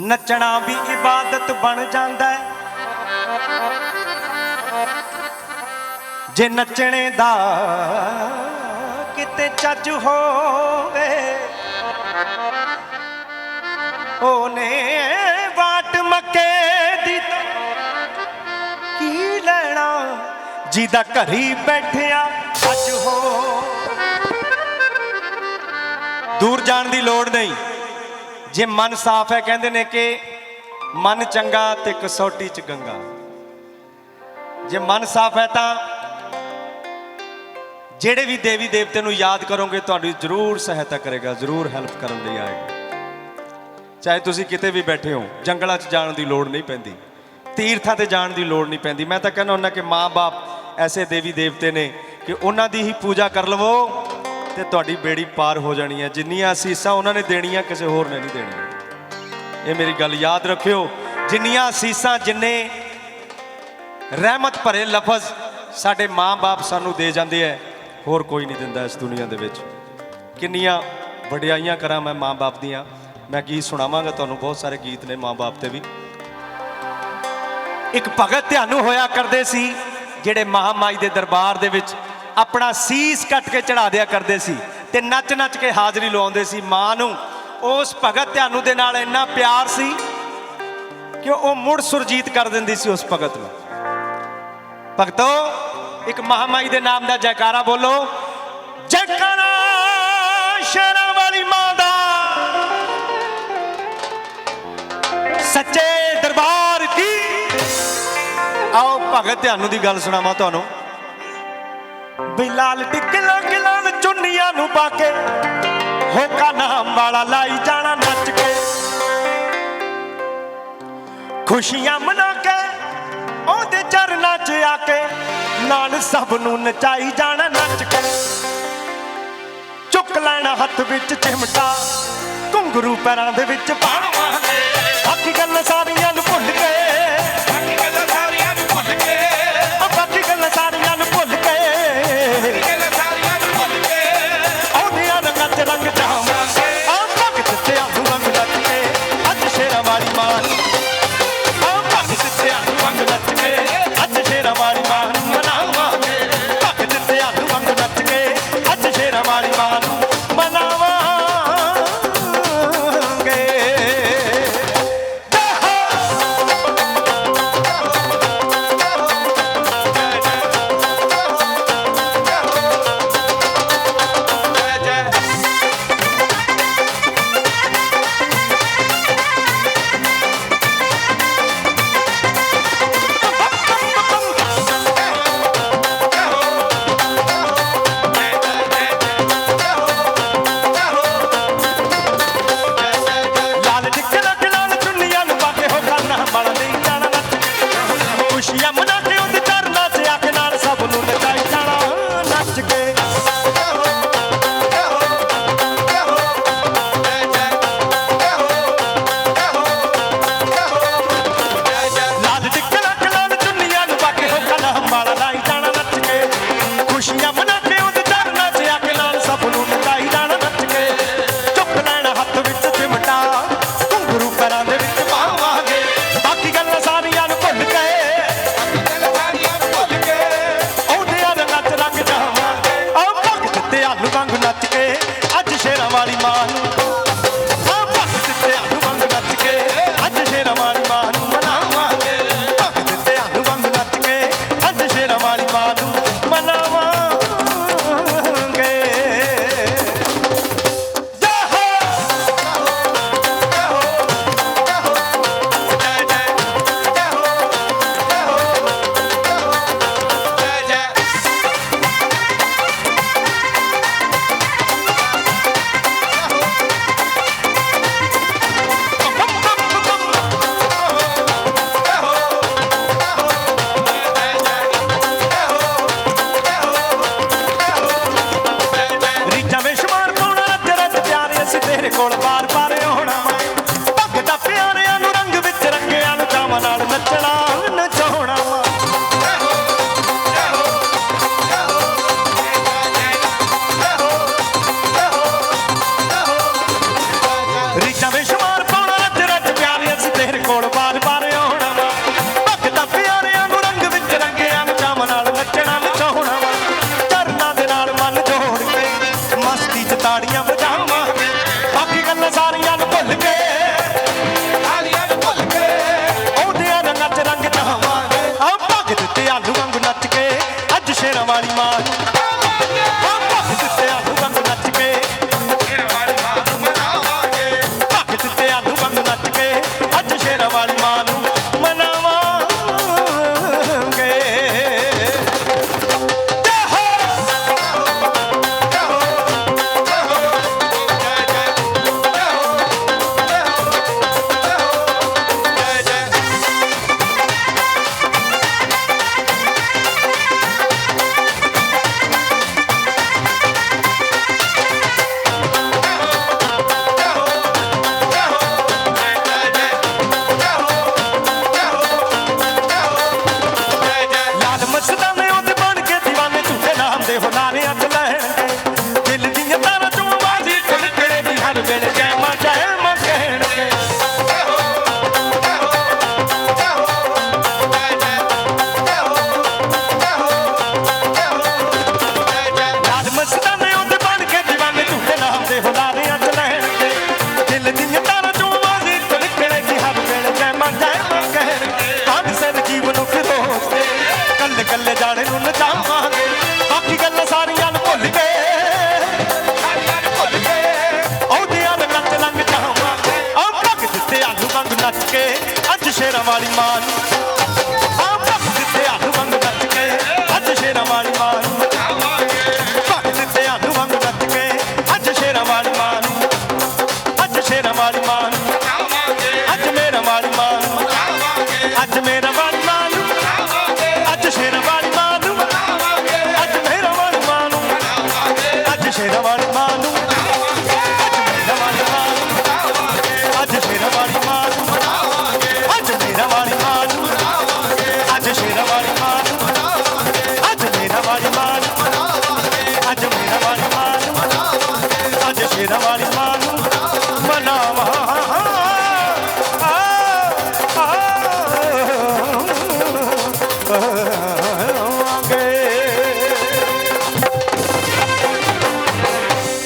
ਨੱਚਣਾ ਵੀ ਇਬਾਦਤ ਬਣ ਜਾਂਦਾ ਹੈ। ਜੇ ਨੱਚਣੇ ਦਾ ਕਿਤੇ ਚੱਜ ਹੋਵੇ, ਉਹਨੇ ਬਾਟ ਮੱਕੇ ਦੀ ਕੀ ਲੈਣਾ? ਜਿਹਦਾ ਘਰੀ ਬੈਠਿਆ ਅੱਜ ਹੋ ਦੂਰ ਜਾਣ ਦੀ ਲੋੜ ਨਹੀਂ। ਜੇ ਮਨ ਸਾਫ਼ ਹੈ, ਕਹਿੰਦੇ ਨੇ ਕਿ ਮਨ ਚੰਗਾ ਤੇ ਕਸੌਟੀ ਚ ਗੰਗਾ। ਜੇ ਮਨ ਸਾਫ਼ ਹੈ ਤਾਂ ਜਿਹੜੇ ਵੀ ਦੇਵੀ ਦੇਵਤੇ ਨੂੰ ਯਾਦ ਕਰੋਗੇ, ਤੁਹਾਡੀ ਜ਼ਰੂਰ ਸਹਾਇਤਾ ਕਰੇਗਾ, ਜ਼ਰੂਰ ਹੈਲਪ ਕਰਨ ਲਈ ਆਏਗਾ। ਚਾਹੇ ਤੁਸੀਂ ਕਿਤੇ ਵੀ ਬੈਠੇ ਹੋ, ਜੰਗਲਾਂ 'ਚ ਜਾਣ ਦੀ ਲੋੜ ਨਹੀਂ ਪੈਂਦੀ, ਤੀਰਥਾਂ ਤੇ ਜਾਣ ਦੀ ਲੋੜ ਨਹੀਂ ਪੈਂਦੀ। ਮੈਂ ਤਾਂ ਕਹਿੰਦਾ ਹੁੰਦਾ ਕਿ ਮਾਂ-ਬਾਪ ਐਸੇ ਦੇਵੀ ਦੇਵਤੇ ਨੇ ਕਿ ਉਹਨਾਂ ਦੀ ਹੀ ਪੂਜਾ ਕਰ ਲਵੋ ਤੇ ਤੁਹਾਡੀ ਬੇੜੀ ਪਾਰ ਹੋ ਜਾਣੀ ਹੈ। ਜਿੰਨੀਆਂ ਅਸੀਸਾਂ ਉਹਨਾਂ ਨੇ ਦੇਣੀਆਂ, ਕਿਸੇ ਹੋਰ ਨੇ ਨਹੀਂ ਦੇਣੀਆਂ। ਇਹ ਮੇਰੀ ਗੱਲ ਯਾਦ ਰੱਖਿਓ। ਜਿੰਨੀਆਂ ਅਸੀਸਾਂ, ਜਿੰਨੇ ਰਹਿਮਤ ਭਰੇ ਲਫ਼ਜ਼ ਸਾਡੇ ਮਾਂ-ਬਾਪ ਸਾਨੂੰ ਦੇ ਜਾਂਦੇ ਐ, ਹੋਰ ਕੋਈ ਨਹੀਂ ਦਿੰਦਾ ਇਸ ਦੁਨੀਆ ਦੇ ਵਿੱਚ। ਕਿੰਨੀਆਂ ਵਡਿਆਈਆਂ ਕਰਾਂ ਮੈਂ ਮਾਂ-ਬਾਪ ਦੀਆਂ। ਮੈਂ ਗੀਤ ਸੁਣਾਵਾਂਗਾ, ਤੁਹਾਨੂੰ ਬਹੁਤ ਸਾਰੇ ਗੀਤ ਨੇ ਮਾਂ-ਬਾਪ ਤੇ ਵੀ। ਇੱਕ ਭਗਤ ਧਿਆਨੂ ਹੋਇਆ ਕਰਦੇ ਸੀ, ਜਿਹੜੇ ਮਹਾਮਾਈ ਦੇ ਦਰਬਾਰ ਦੇ ਵਿੱਚ ਆਪਣਾ ਸੀਸ ਕੱਟ ਕੇ ਚੜਾ ਦਿਆ ਕਰਦੇ ਸੀ ਤੇ ਨੱਚ-ਨੱਚ ਕੇ ਹਾਜ਼ਰੀ ਲਵਾਉਂਦੇ ਸੀ ਮਾਂ ਨੂੰ। ਉਸ ਭਗਤ ਧਿਆਨੂ ਦੇ ਨਾਲ ਇੰਨਾ ਪਿਆਰ ਸੀ ਕਿ ਉਹ ਮੁੜ ਸੁਰਜੀਤ ਕਰ ਦਿੰਦੀ ਸੀ ਉਸ ਭਗਤ ਨੂੰ। ਭਗਤੋ, ਇੱਕ ਮਹਾਮਾਈ ਦੇ ਨਾਮ ਦਾ ਜੈਕਾਰਾ ਬੋਲੋ। ਜੈਕਾਰਾ ਸ਼ੇਰਾਂ ਵਾਲੀ ਮਾਂ ਦਾ। ਸੱਚੇ ਦਰਬਾਰ ਕੀ? ਆਓ ਭਗਤ ਧਿਆਨੂ ਦੀ ਗੱਲ ਸੁਣਾਵਾਂ ਤੁਹਾਨੂੰ। ਬਿਲਾਲ ਟਿਕਲਾਂ ਗਿਲਾਂ ਚੁੰਨੀਆਂ ਨੂੰ ਪਾ ਕੇ ਹੋਕਾ ਨਾਮ ਵਾਲਾ ਲਾਈ ਜਾਣਾ ਨੱਚ ਕੇ। ਖੁਸ਼ੀਆਂ ਮਨਾ ਕੇ ਉਹਦੇ ਚਰਨਾਂ 'ਚ ਆ ਕੇ ਨਾਲ ਸਭ ਨੂੰ ਨਚਾਈ ਜਾਣਾ ਨੱਚ ਕੇ। ਚੁੱਕ ਲੈਣਾ ਹੱਥ ਵਿੱਚ ਚਿਮਟਾ, ਘੁੰਗਰੂ ਪੈਰਾਂ ਦੇ ਵਿੱਚ ਪਾਣਾ ਬਾਕੀ ਗੱਲ ਸਾਰੀਆਂ मान ਸ਼ੇਰਾਂ ਵਾਲੀ ਆਲੂ ਕੇ ਅੱਜ ਸ਼ੇਰਾਂ ਵਾਲੀ ਮਾਂ ਨੂੰ ഇടപാടി